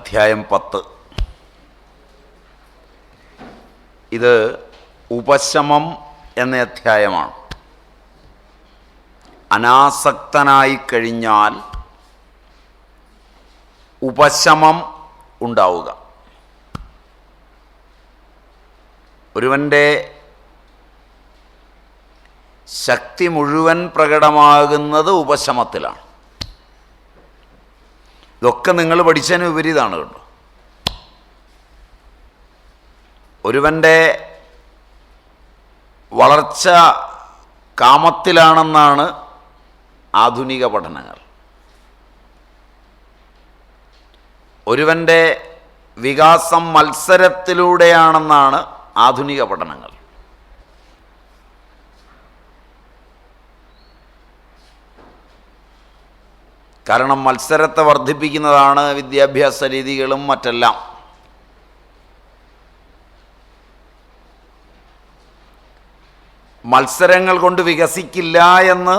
അധ്യായം പത്ത്. ഇത് ഉപശമം എന്ന അധ്യായമാണ്. അനാസക്തനായി കഴിഞ്ഞാൽ ഉപശമം ഉണ്ടാവുക. ഒരുവന്റെ ശക്തി മുഴുവൻ പ്രകടമാകുന്നത് ഉപശമത്തിലാണ്. ഇതൊക്കെ നിങ്ങൾ പഠിച്ചതിന് വിപരീതമാണ് കേട്ടോ. ഒരുവന്റെ വളർച്ച കാമത്തിലാണെന്നാണ് ആധുനിക പഠനങ്ങൾ. ഒരുവന്റെ വികാസം മത്സരത്തിലൂടെയാണെന്നാണ് ആധുനിക പഠനങ്ങൾ. കാരണം മത്സരത്തെ വർദ്ധിപ്പിക്കുന്നതാണ് വിദ്യാഭ്യാസ രീതികളും മറ്റെല്ലാം. മത്സരങ്ങൾ കൊണ്ട് വികസിക്കില്ല എന്ന്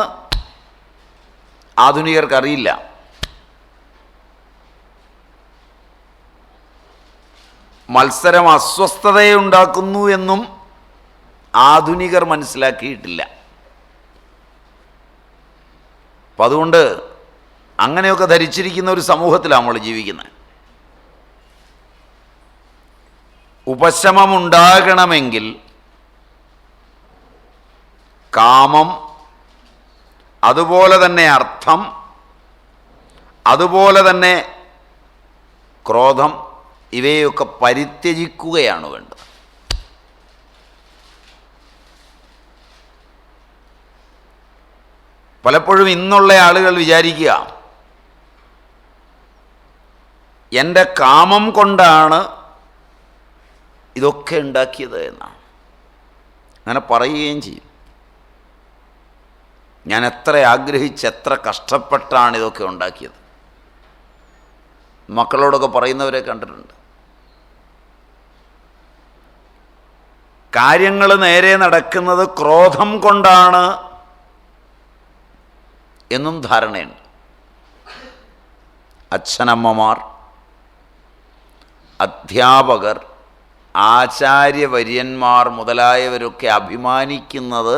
ആധുനികർക്കറിയില്ല. മത്സരം അസ്വസ്ഥതയുണ്ടാക്കുന്നു എന്നും ആധുനികർ മനസ്സിലാക്കിയിട്ടില്ല. അപ്പം അതുകൊണ്ട് അങ്ങനെയൊക്കെ ധരിച്ചിരിക്കുന്ന ഒരു സമൂഹത്തിലാണ് നമ്മൾ ജീവിക്കുന്നത്. ഉപശമമുണ്ടാകണമെങ്കിൽ കാമം അതുപോലെ തന്നെ അർത്ഥം അതുപോലെ തന്നെ ക്രോധം ഇവയൊക്കെ പരിത്യജിക്കുകയാണ് വേണ്ടത്. പലപ്പോഴും ഇന്നുള്ള ആളുകൾ വിചാരിക്കുക എന്റെ കാമം കൊണ്ടാണ് ഇതൊക്കെ ഉണ്ടാക്കിയത് എന്നാണ്. അങ്ങനെ പറയുകയും ചെയ്യും. ഞാൻ എത്ര ആഗ്രഹിച്ച് എത്ര കഷ്ടപ്പെട്ടാണ് ഇതൊക്കെ ഉണ്ടാക്കിയത്. മക്കളോടൊക്കെ പറയുന്നവരെ കണ്ടിട്ടുണ്ട്. കാര്യങ്ങൾ നേരെ നടക്കുന്നത് ക്രോധം കൊണ്ടാണ് എന്നും ധാരണയുണ്ട്. അച്ഛനമ്മമാർ അധ്യാപകർ ആചാര്യവര്യന്മാർ മുതലായവരൊക്കെ അഭിമാനിക്കുന്നത്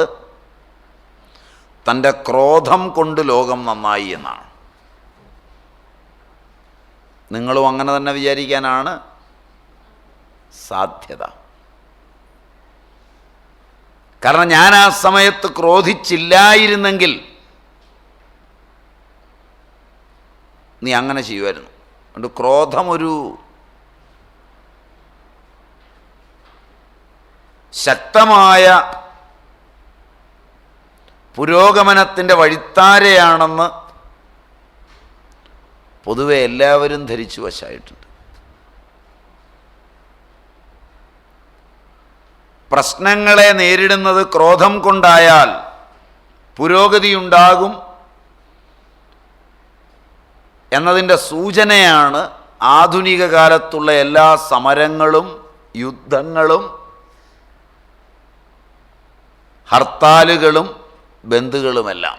തന്റെ ക്രോധം കൊണ്ട് ലോകം നന്നായി എന്നാണ്. നിങ്ങളും അങ്ങനെ തന്നെ വിചാരിക്കാനാണ് സാധ്യത. കാരണം ഞാൻ ആ സമയത്ത് ക്രോധിച്ചില്ലായിരുന്നെങ്കിൽ നീ അങ്ങനെ ചെയ്യുമായിരുന്നു. അതുകൊണ്ട് ക്രോധം ശക്തമായ പുരോഗമനത്തിന്റെ വഴിത്താരയാണെന്ന് പൊതുവെ എല്ലാവരും ധരിച്ചു വശായിട്ടുണ്ട് പ്രശ്നങ്ങളെ നേരിടുന്നത് ക്രോധം കൊണ്ടായാൽ പുരോഗതിയുണ്ടാകും എന്നതിന്റെ സൂചനയാണ് ആധുനിക കാലത്തുള്ള എല്ലാ സമരങ്ങളും യുദ്ധങ്ങളും ഹർത്താലുകളും ബന്ധുകളുമെല്ലാം.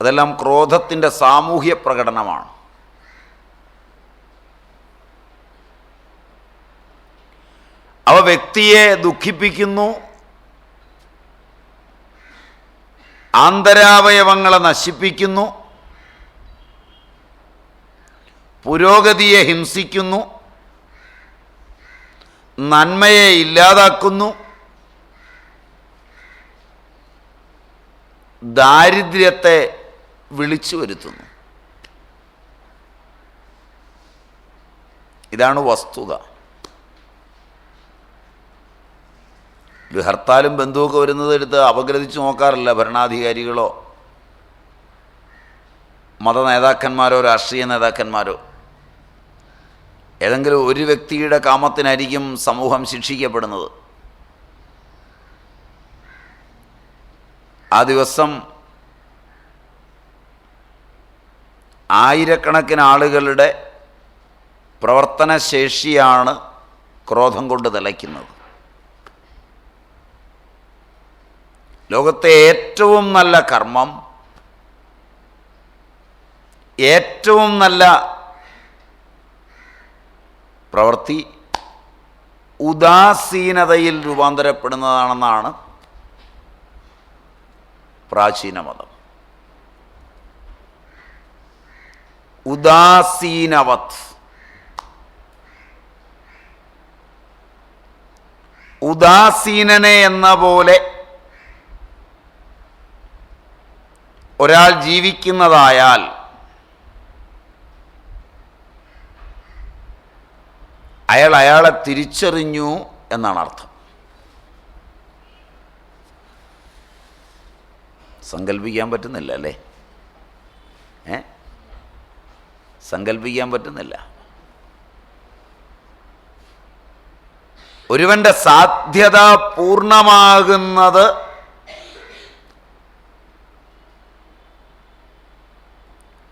അതെല്ലാം ക്രോധത്തിന്റെ സാമൂഹ്യ പ്രകടനമാണ്. അവ വ്യക്തിയെ ദുഃഖിപ്പിക്കുന്നു. ആന്തരാവയവങ്ങളെ നശിപ്പിക്കുന്നു. പുരോഗതിയെ ഹിംസിക്കുന്നു. നന്മയെ ഇല്ലാതാക്കുന്നു. ദാരിദ്ര്യത്തെ വിളിച്ചു വരുത്തുന്നു. ഇതാണ് വസ്തുത. ഒരു ഹർത്താലും ബന്ധുവൊക്കെ വരുന്നത് എടുത്ത് അപഗ്രഥിച്ച് നോക്കാറില്ല ഭരണാധികാരികളോ മത നേതാക്കന്മാരോ രാഷ്ട്രീയ നേതാക്കന്മാരോ. ഏതെങ്കിലും ഒരു വ്യക്തിയുടെ കാമത്തിനായിരിക്കും സമൂഹം ശിക്ഷിക്കപ്പെടുന്നത്. ആ ദിവസം ആയിരക്കണക്കിന് ആളുകളുടെ പ്രവർത്തനശേഷിയാണ് ക്രോധം കൊണ്ട് തിളയ്ക്കുന്നത്. ലോകത്തെ ഏറ്റവും നല്ല കർമ്മം ഏറ്റവും നല്ല പ്രവൃത്തി ഉദാസീനതയിൽ രൂപാന്തരപ്പെടുന്നതാണെന്നാണ് പ്രാചീന മതം. ഉദാസീനവത്. ഉദാസീനനെ എന്ന പോലെ ഒരാൾ ജീവിക്കുന്നതായാൽ അയാൾ അയാളെ തിരിച്ചറിഞ്ഞു എന്നാണ് അർത്ഥം. സങ്കല്പിക്കാൻ പറ്റുന്നില്ല അല്ലേ? ഏ? സങ്കല്പിക്കാൻ പറ്റുന്നില്ല. ഒരുവന്റെ സാധ്യത പൂർണമാകുന്നത്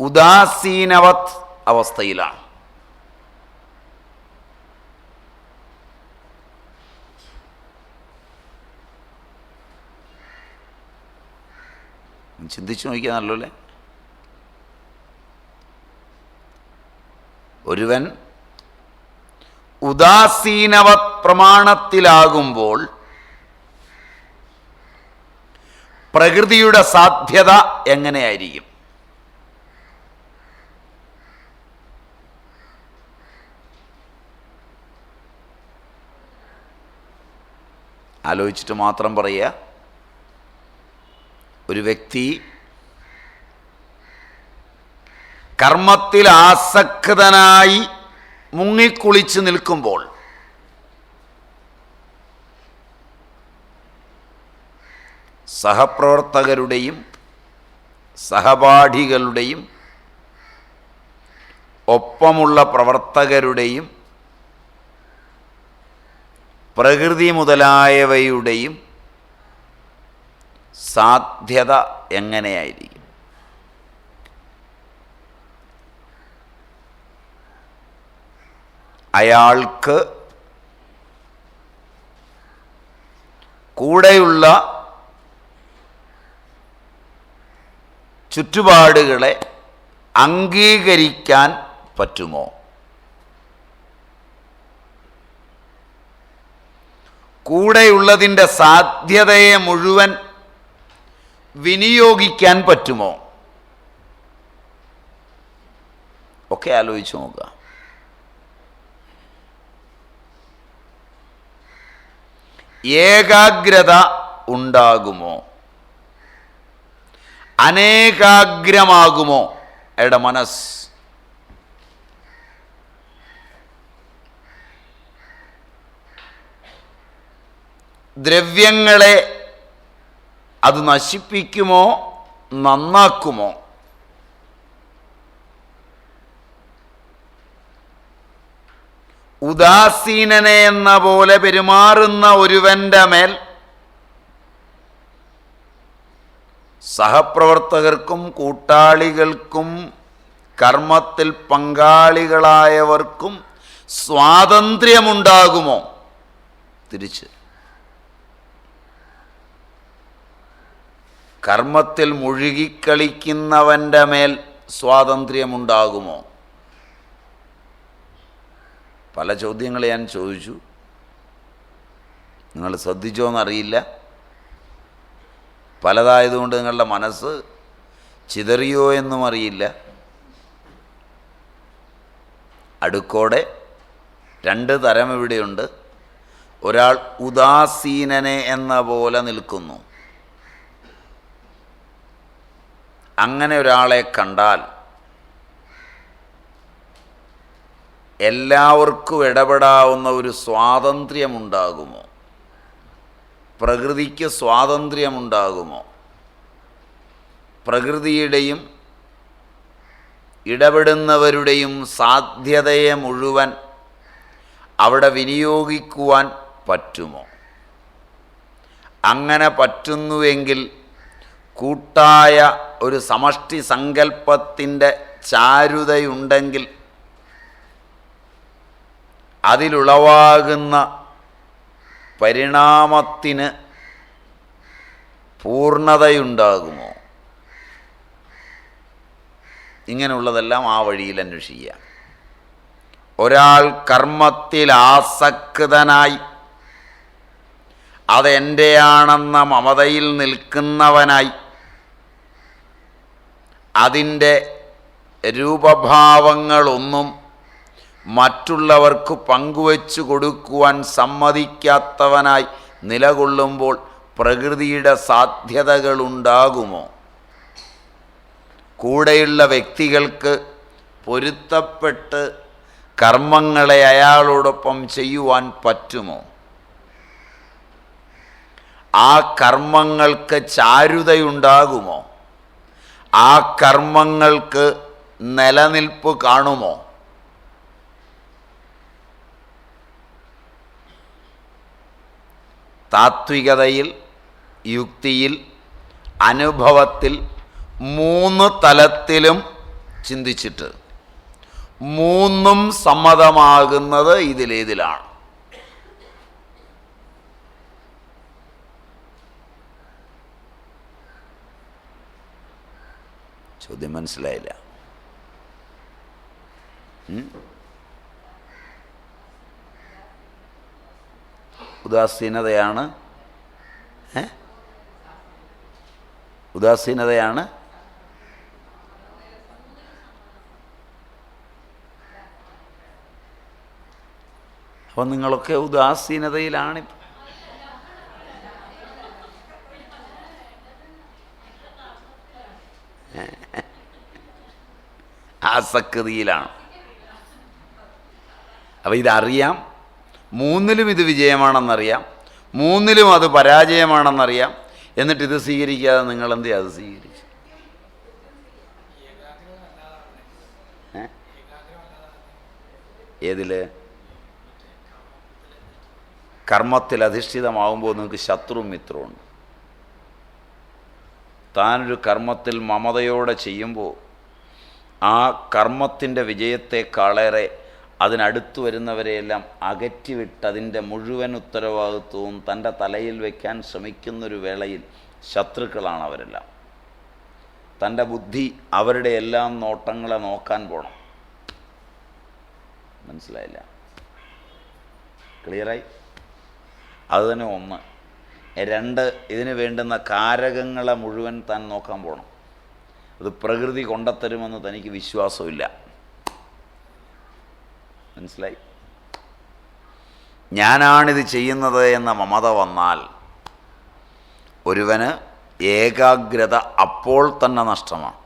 ഉദാസീനവത് അവസ്ഥയിലാണ്. ചിന്തിച്ചു നോക്കിയാൽ നല്ലല്ലേ ഒരുവൻ ഉദാസീനവ പ്രമാണത്തിലാകുമ്പോൾ പ്രകൃതിയുടെ സാധ്യത എങ്ങനെയായിരിക്കും? ആലോചിച്ചിട്ട് മാത്രം പറയുക. ഒരു വ്യക്തി കർമ്മത്തിൽ ആസക്തനായി മുങ്ങിക്കുളിച്ച് നിൽക്കുമ്പോൾ സഹപ്രവർത്തകരുടെയും സഹപാഠികളുടെയും ഒപ്പമുള്ള പ്രവർത്തകരുടെയും പ്രകൃതി മുതലായവയുടെയും സാധ്യത എങ്ങനെയായിരിക്കും? അയാൾക്ക് കൂടെയുള്ള ചുറ്റുപാടുകളെ അംഗീകരിക്കാൻ പറ്റുമോ? കൂടെയുള്ളതിന്റെ സാധ്യതയെ മുഴുവൻ വിനിയോഗിക്കാൻ പറ്റുമോ? ഒക്കെ ആലോചിച്ച് നോക്കുക. ഏകാഗ്രത ഉണ്ടാകുമോ? അനേകാഗ്രമാകുമോ? എട മനസ് ദ്രവ്യങ്ങളെ അത് നശിപ്പിക്കുമോ? നന്നാക്കുമോ? ഉദാസീനനെ എന്ന പോലെ പെരുമാറുന്ന ഒരുവന്റെ മേൽ സഹപ്രവർത്തകർക്കും കൂട്ടാളികൾക്കും കർമ്മത്തിൽ പങ്കാളികളായവർക്കും സ്വാതന്ത്ര്യമുണ്ടാകുമോ? തിരിച്ച് കർമ്മത്തിൽ മുഴുകിക്കളിക്കുന്നവന്റെ മേൽ സ്വാതന്ത്ര്യമുണ്ടാകുമോ? പല ചോദ്യങ്ങൾ ഞാൻ ചോദിച്ചു. നിങ്ങൾ ശ്രദ്ധിച്ചോ എന്നറിയില്ല. പലതായതുകൊണ്ട് നിങ്ങളുടെ മനസ്സ് ചിതറിയോ എന്നും അറിയില്ല. അടുക്കോടെ രണ്ട് തരം ഇവിടെയുണ്ട്. ഒരാൾ ഉദാസീനനെ എന്ന പോലെ നിൽക്കുന്നു. അങ്ങനെ ഒരാളെ കണ്ടാൽ എല്ലാവർക്കും ഇടപെടാവുന്ന ഒരു സ്വാതന്ത്ര്യമുണ്ടാകുമോ? പ്രകൃതിക്ക് സ്വാതന്ത്ര്യമുണ്ടാകുമോ? പ്രകൃതിയുടെയും ഇടപെടുന്നവരുടെയും സാധ്യതയെ മുഴുവൻ അവിടെ വിനിയോഗിക്കുവാൻ പറ്റുമോ? അങ്ങനെ പറ്റുന്നുവെങ്കിൽ കൂട്ടായ ഒരു സമഷ്ടി സങ്കല്പത്തിന്റെ ചാരുതയുണ്ടെങ്കിൽ അതിലുളവാകുന്ന പരിണാമത്തിന് പൂർണതയുണ്ടാകുമോ? ഇങ്ങനെയുള്ളതെല്ലാം ആ വഴിയിൽ അന്വേഷിക്കുക. ഒരാൾ കർമ്മത്തിൽ ആസക്തനായി അതെന്റെയാണെന്ന മമതയിൽ നിൽക്കുന്നവനായി അതിന്റെ രൂപഭാവങ്ങളൊന്നും മറ്റുള്ളവർക്ക് പങ്കുവച്ചു കൊടുക്കുവാൻ സമ്മതിക്കാത്തവനായി നിലകൊള്ളുമ്പോൾ പ്രകൃതിയുടെ സാധ്യതകളുണ്ടാകുമോ? കൂടെയുള്ള വ്യക്തികൾക്ക് പൊരുത്തപ്പെട്ട് കർമ്മങ്ങളെ അയാളോടൊപ്പം ചെയ്യുവാൻ പറ്റുമോ? ആ കർമ്മങ്ങൾക്ക് ചാരുതയുണ്ടാകുമോ? ആ കർമ്മങ്ങൾക്ക് നിലനിൽപ്പ് കാണുമോ? താത്വികതയിൽ യുക്തിയിൽ അനുഭവത്തിൽ മൂന്ന് തലത്തിലും ചിന്തിച്ചിട്ട് മൂന്നും സമ്മതമാകുന്നത് ഇതിലേതിലാണ്. ചോദ്യം മനസ്സിലായില്ല. ഉദാസീനതയാണ്? ഉദാസീനതയാണ് അപ്പം നിങ്ങളൊക്കെ ഉദാസീനതയിലാണ് ആസക്തിയിലാണ് അപ്പം ഇതറിയാം. മൂന്നിലും ഇത് വിജയമാണെന്നറിയാം. മൂന്നിലും അത് പരാജയമാണെന്നറിയാം. എന്നിട്ട് ഇത് സ്വീകരിക്കാതെ നിങ്ങൾ എന്ത് അത് സ്വീകരിച്ചു? ഏതിൽ? കർമ്മത്തിൽ അധിഷ്ഠിതമാകുമ്പോൾ നിങ്ങൾക്ക് ശത്രുവും മിത്രമുണ്ട് താനൊരു കർമ്മത്തിൽ മമതയോടെ ചെയ്യുമ്പോൾ ആ കർമ്മത്തിന്റെ വിജയത്തെക്കാളേറെ അതിനടുത്തു വരുന്നവരെയെല്ലാം അകറ്റിവിട്ട് അതിന്റെ മുഴുവൻ ഉത്തരവാദിത്വവും തന്റെ തലയിൽ വയ്ക്കാൻ ശ്രമിക്കുന്നൊരു വേളയിൽ ശത്രുക്കളാണ് അവരെല്ലാം തന്റെ ബുദ്ധി അവരുടെ എല്ലാം നോട്ടങ്ങളെ നോക്കാൻ പോണം. മനസ്സിലായില്ല? ക്ലിയറായി? അതുതന്നെ ഒന്ന്. രണ്ട് ഇതിന് വേണ്ടുന്ന കാരകങ്ങളെ മുഴുവൻ താൻ നോക്കാൻ പോകണം അത് പ്രകൃതി കൊണ്ടത്തരുമെന്ന് തനിക്ക് വിശ്വാസമില്ല. മനസ്സിലായി? ഞാനാണിത് ചെയ്യുന്നത് എന്ന മമത വന്നാൽ ഒരുവന് ഏകാഗ്രത അപ്പോൾ തന്നെ നഷ്ടമാണ്.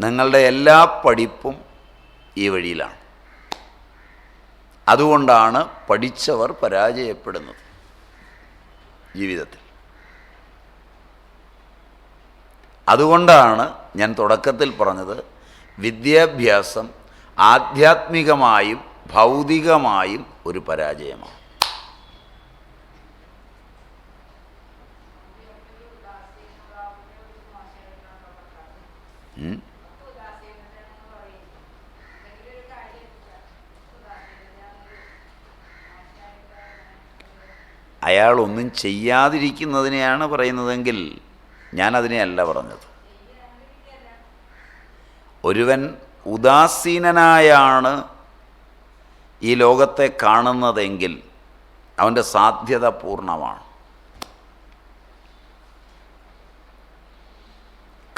നിങ്ങളുടെ എല്ലാ പഠിപ്പും ഈ വഴിയിലാണ്. അതുകൊണ്ടാണ് പഠിച്ചവർ പരാജയപ്പെടുന്നത് ജീവിതത്തിൽ. അതുകൊണ്ടാണ് ഞാൻ തുടക്കത്തിൽ പറഞ്ഞത് വിദ്യാഭ്യാസം ആധ്യാത്മികമായും ഭൗതികമായും ഒരു പരാജയമാണ്. അയാളൊന്നും ചെയ്യാതിരിക്കുന്നതിനെയാണ് പറയുന്നതെങ്കിൽ ഞാനതിനെയല്ല പറഞ്ഞത്. ഒരുവൻ ഉദാസീനനായാണ് ഈ ലോകത്തെ കാണുന്നതെങ്കിൽ അവന്റെ സാധ്യത പൂർണമാണ്.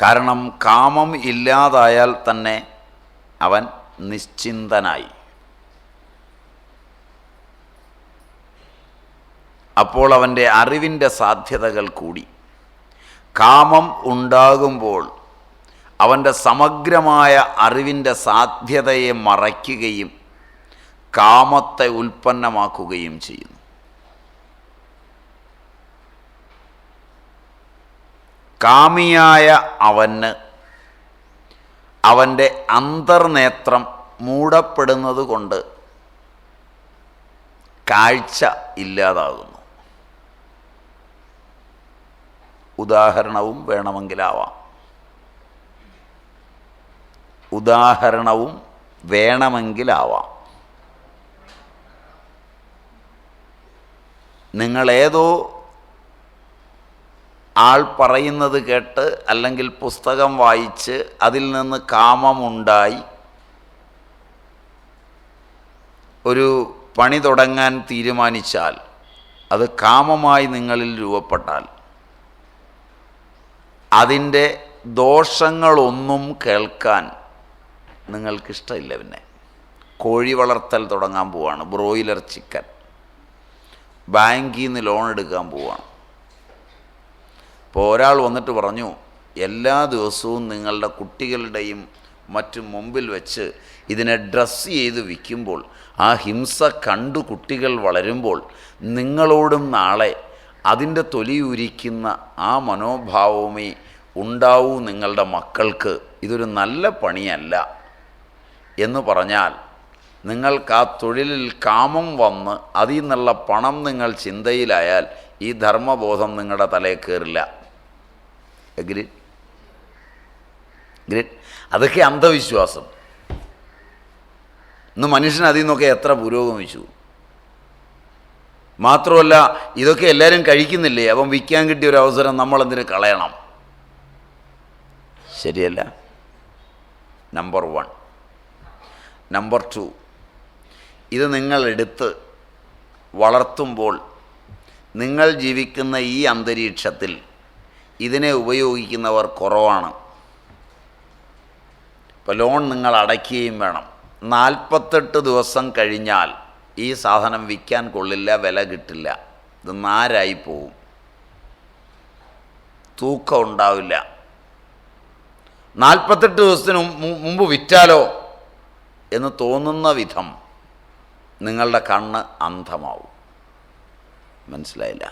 കാരണം കാമം ഇല്ലാതായാൽ തന്നെ അവൻ നിശ്ചിന്തനായി. അപ്പോൾ അവന്റെ അറിവിന്റെ സാധ്യതകൾ കൂടി. കാമം ഉണ്ടാകുമ്പോൾ അവന്റെ സമഗ്രമായ അറിവിന്റെ സാധ്യതയെ മറയ്ക്കുകയും കാമത്തെ ഉൽപ്പന്നമാക്കുകയും ചെയ്യുന്നു. കാമിയായ അവന് അവന്റെ അന്തർനേത്രം മൂടപ്പെടുന്നത് കൊണ്ട് കാഴ്ച ഇല്ലാതാകുന്നു. ഉദാഹരണവും വേണമെങ്കിലാവാം. ഉദാഹരണവും വേണമെങ്കിലാവാം. നിങ്ങളേതോ ആൾ പറയുന്നത് കേട്ട് അല്ലെങ്കിൽ പുസ്തകം വായിച്ച് അതിൽ നിന്ന് കാമമുണ്ടായി ഒരു പണി തുടങ്ങാൻ തീരുമാനിച്ചാൽ അത് കാമമായി നിങ്ങളിൽ രൂപപ്പെട്ടാൽ അതിന്റെ ദോഷങ്ങളൊന്നും കേൾക്കാൻ നിങ്ങൾക്കിഷ്ടമില്ല പിന്നെ. കോഴി വളർത്തൽ തുടങ്ങാൻ പോവാണ് ബ്രോയിലർ ചിക്കൻ. ബാങ്കിൽ നിന്ന് ലോൺ എടുക്കാൻ പോവാണ്. ഇപ്പോൾ ഒരാൾ വന്നിട്ട് പറഞ്ഞു എല്ലാ ദിവസവും നിങ്ങളുടെ കുട്ടികളുടെയും മറ്റും മുമ്പിൽ വെച്ച് ഇതിനെ ഡ്രസ്സ് ചെയ്ത് വിൽക്കുമ്പോൾ ആ ഹിംസ കണ്ടു കുട്ടികൾ വളരുമ്പോൾ നിങ്ങളോടും നാളെ അതിന്റെ തൊലിയുരിക്കുന്ന ആ മനോഭാവമേ ഉണ്ടാവൂ നിങ്ങളുടെ മക്കൾക്ക്. ഇതൊരു നല്ല പണിയല്ല. എന്ന് പറഞ്ഞാൽ നിങ്ങൾക്ക് ആ തൊഴിലിൽ കാമം വന്ന് അതിൽ നിന്നുള്ള പണം നിങ്ങൾ ചിന്തയിലായാൽ ഈ ധർമ്മബോധം നിങ്ങളുടെ തലയിൽ കയറില്ല. എഗ്രി ഗ്രേറ്റ് അതൊക്കെ അന്ധവിശ്വാസം. ഇന്ന് മനുഷ്യൻ അതിൽ നിന്നൊക്കെ എത്ര പുരോഗമിച്ചു? മാത്രമല്ല ഇതൊക്കെ എല്ലാവരും കഴിക്കുന്നില്ലേ? അപ്പം വിൽക്കാൻ കിട്ടിയ ഒരു അവസരം നമ്മളെന്തിനു കളയണം? ശരിയല്ല. നമ്പർ വൺ നമ്പർ ടു ഇത് നിങ്ങളെടുത്ത് വളർത്തുമ്പോൾ നിങ്ങൾ ജീവിക്കുന്ന ഈ അന്തരീക്ഷത്തിൽ ഇതിനെ ഉപയോഗിക്കുന്നവർ കുറവാണ്. ഇപ്പോൾ ലോൺ നിങ്ങൾ അടയ്ക്കുകയും വേണം. നാൽപ്പത്തെട്ട് ദിവസം കഴിഞ്ഞാൽ ഈ സാധനം വിൽക്കാൻ കൊള്ളില്ല വില കിട്ടില്ല. ഇത് നാരായി പോവും? തൂക്കം ഉണ്ടാവില്ല. നാൽപ്പത്തെട്ട് ദിവസത്തിന് മുമ്പ് വിറ്റാലോ എന്ന് തോന്നുന്ന വിധം നിങ്ങളുടെ കണ്ണ് അന്ധമാവും. മനസ്സിലായില്ല?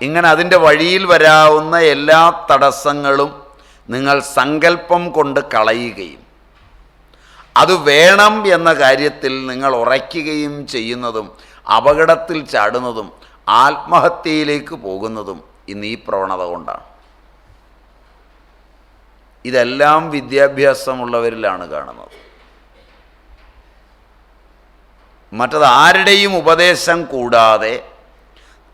ഇങ്ങനെ അതിന്റെ വഴിയിൽ വരാവുന്ന എല്ലാ തടസ്സങ്ങളും നിങ്ങൾ സങ്കല്പം കൊണ്ട് കളയുകയും അത് വേണം എന്ന കാര്യത്തിൽ നിങ്ങൾ ഉറയ്ക്കുകയും ചെയ്യുന്നതും അപകടത്തിൽ ചാടുന്നതും ആത്മഹത്യയിലേക്ക് പോകുന്നതും ഇന്ന് ഈ പ്രവണത കൊണ്ടാണ്. ഇതെല്ലാം വിദ്യാഭ്യാസമുള്ളവരിലാണ് കാണുന്നത്. മറ്റത് ആരുടെയും ഉപദേശം കൂടാതെ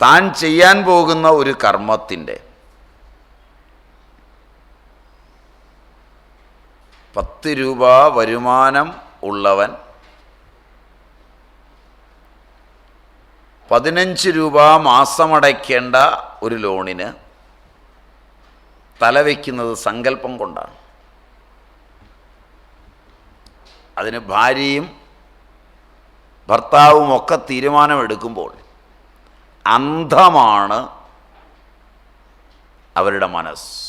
താൻ ചെയ്യാൻ പോകുന്ന ഒരു കർമ്മത്തിന്റെ പത്ത് രൂപ വരുമാനം ഉള്ളവൻ പതിനഞ്ച് രൂപ മാസമടയ്ക്കേണ്ട ഒരു ലോണിന് തലവെക്കുന്നത് സങ്കല്പം കൊണ്ടാണ്. അതിന് ഭാര്യയും ഭർത്താവും ഒക്കെ തീരുമാനമെടുക്കുമ്പോൾ അന്ധമാണ് അവരുടെ മനസ്സ്.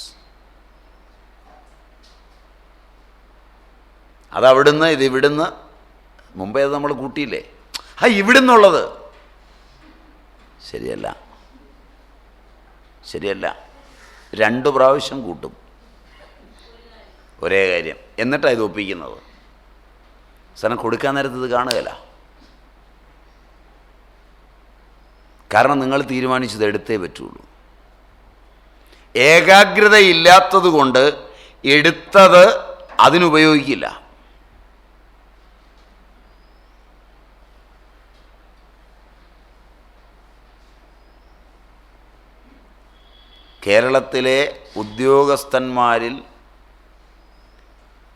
അതവിടുന്ന് ഇത് ഇവിടുന്ന് മുമ്പേ അത് നമ്മൾ കൂട്ടിയില്ലേ? ആ ഇവിടുന്നുള്ളത്. ശരിയല്ല. ശരിയല്ല. രണ്ട് പ്രാവശ്യം കൂട്ടും. ഒരേ കാര്യം. എന്നിട്ടാണ് ഇത് ഒപ്പിക്കുന്നത്. സ്ഥലം കൊടുക്കാൻ നേരത്ത് ഇത് കാണുകയില്ല. കാരണം നിങ്ങൾ തീരുമാനിച്ചത് എടുത്തേ പറ്റുള്ളൂ. ഏകാഗ്രതയില്ലാത്തത് കൊണ്ട് എടുത്തത് അതിനുപയോഗിക്കില്ല. കേരളത്തിലെ ഉദ്യോഗസ്ഥന്മാരിൽ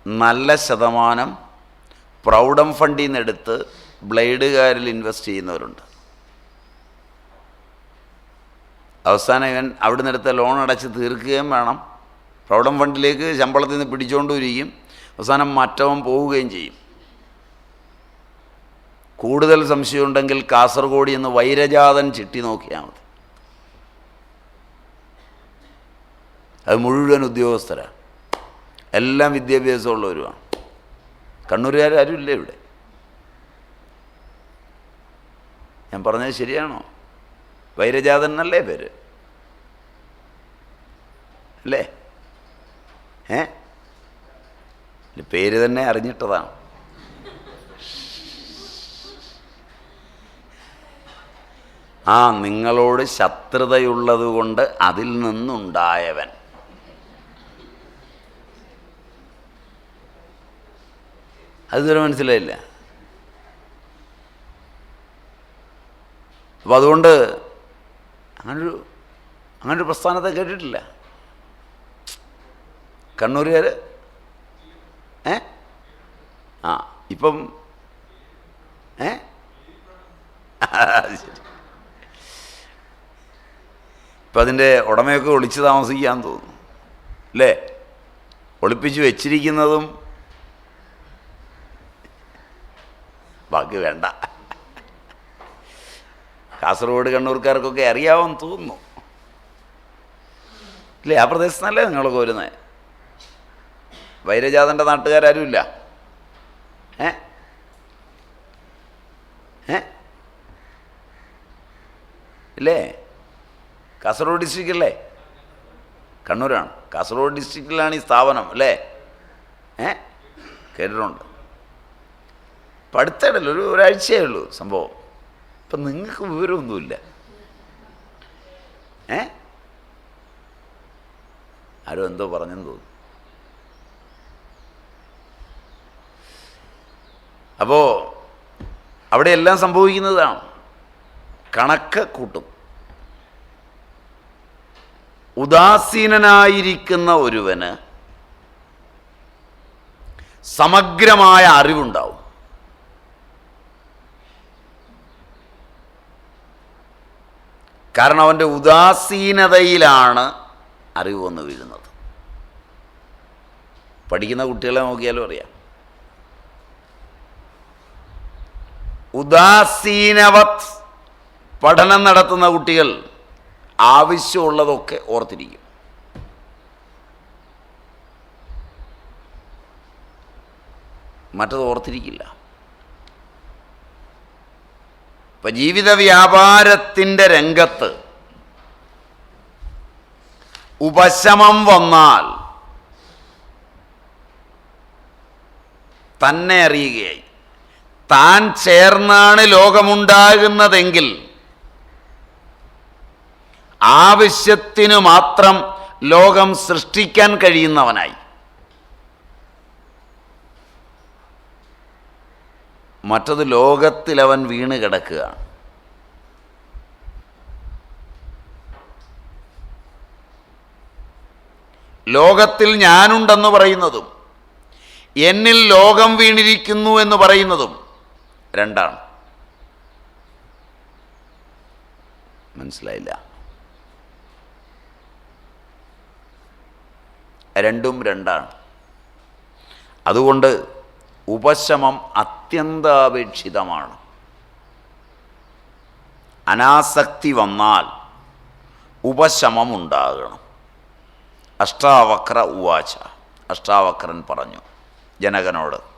നല്ല ശതമാനം പ്രൗഢം ഫണ്ടിൽ നിന്നെടുത്ത് ബ്ലേഡുകാരിൽ ഇൻവെസ്റ്റ് ചെയ്യുന്നവരുണ്ട്. അവസാനം ഇവൻ അവിടെ നിന്നെടുത്ത ലോൺ അടച്ച് തീർക്കുകയും വേണം. പ്രൗഢം ഫണ്ടിലേക്ക് ശമ്പളത്തിൽ നിന്ന് പിടിച്ചുകൊണ്ടിരിക്കും അവസാനം മറ്റവൻ പോവുകയും ചെയ്യും. കൂടുതൽ സംശയമുണ്ടെങ്കിൽ കാസർഗോഡ് എന്ന് വൈരജാതൻ ചിട്ടി നോക്കിയാൽ മതി. അത് മുഴുവൻ ഉദ്യോഗസ്ഥരാണ് എല്ലാം വിദ്യാഭ്യാസമുള്ളവരുമാണ് കണ്ണൂരുകാർ ആരും ഇല്ല ഇവിടെ. ഞാൻ പറഞ്ഞത് ശരിയാണോ? വൈരജാതൻ എന്നല്ലേ പേര്? അല്ലേ? ഏ? പേര് തന്നെ അറിഞ്ഞിട്ടതാണ്. ആ നിങ്ങളോട് ശത്രുതയുള്ളത് കൊണ്ട് അതിൽ നിന്നുണ്ടായവൻ. അതുവരെ മനസ്സിലായില്ല. അപ്പം അതുകൊണ്ട് അങ്ങനൊരു അങ്ങനൊരു പ്രസ്ഥാനത്തെ കേട്ടിട്ടില്ല. കണ്ണൂരുകാർ ഏ? ആ ഇപ്പം ഏ? ശരി. ഇപ്പം അതിന്റെ ഉടമയൊക്കെ ഒളിച്ച് താമസിക്കാൻ തോന്നുന്നു. അല്ലേ? ഒളിപ്പിച്ച് വെച്ചിരിക്കുന്നതും ബാക്കി വേണ്ട. കാസർഗോഡ് കണ്ണൂർക്കാർക്കൊക്കെ അറിയാമെന്ന് തോന്നുന്നു. ഇല്ലേ? ആ പ്രദേശത്തുനിന്നല്ലേ നിങ്ങളൊക്കെ വരുന്നത് വൈരജാതന്റെ നാട്ടുകാരും ഇല്ല ഏ? ഏ? ഇല്ലേ? കാസർഗോഡ് ഡിസ്ട്രിക്റ്റ് അല്ലേ കണ്ണൂരാണ്. കാസർഗോഡ് ഡിസ്ട്രിക്റ്റിലാണ് ഈ സ്ഥാപനം അല്ലേ? ഏ? കേട്ടിട്ടുണ്ട്. ഇപ്പം അടുത്തിടല്ലോ ഒരു ഒരാഴ്ചയേ ഉള്ളൂ സംഭവം. അപ്പം നിങ്ങൾക്ക് വിവരമൊന്നുമില്ല. ഏ? ആരോ എന്തോ പറഞ്ഞെന്ന് തോന്നുന്നു. അപ്പോൾ അവിടെ എല്ലാം സംഭവിക്കുന്നതാണ്. കണക്ക് കൂട്ടും. ഉദാസീനനായിരിക്കുന്ന ഒരുവന് സമഗ്രമായ അറിവുണ്ടാവും. കാരണം അവന്റെ ഉദാസീനതയിലാണ് അറിവ് വന്ന് വീഴുന്നത്. പഠിക്കുന്ന കുട്ടികളെ നോക്കിയാലും അറിയാം. ഉദാസീനവത് പഠനം നടത്തുന്ന കുട്ടികൾ ആവശ്യമുള്ളതൊക്കെ ഓർത്തിരിക്കും. മറ്റത് ഓർത്തിരിക്കില്ല. ഇപ്പം ജീവിത വ്യാപാരത്തിന്റെ രംഗത്ത് ഉപശമം വന്നാൽ തന്നെ അറിയുകയായി. താൻ ചേർന്നാണ് ലോകമുണ്ടാകുന്നതെങ്കിൽ ആവശ്യത്തിനു മാത്രം ലോകം സൃഷ്ടിക്കാൻ കഴിയുന്നവനായി. മറ്റത് ലോകത്തിലവൻ വീണ് കിടക്കുക. ലോകത്തിൽ ഞാനുണ്ടെന്ന് പറയുന്നതും എന്നിൽ ലോകം വീണിരിക്കുന്നു എന്ന് പറയുന്നതും രണ്ടാണ്. മനസ്സിലായില്ല? രണ്ടും രണ്ടാണ്. അതുകൊണ്ട് ഉപശമം അത്യന്താപേക്ഷിതമാണ്. അനാസക്തി വന്നാൽ ഉപശമം ഉണ്ടാകണം. അഷ്ടാവക്ര ഉവാച. അഷ്ടാവക്രൻ പറഞ്ഞു ജനകനോട്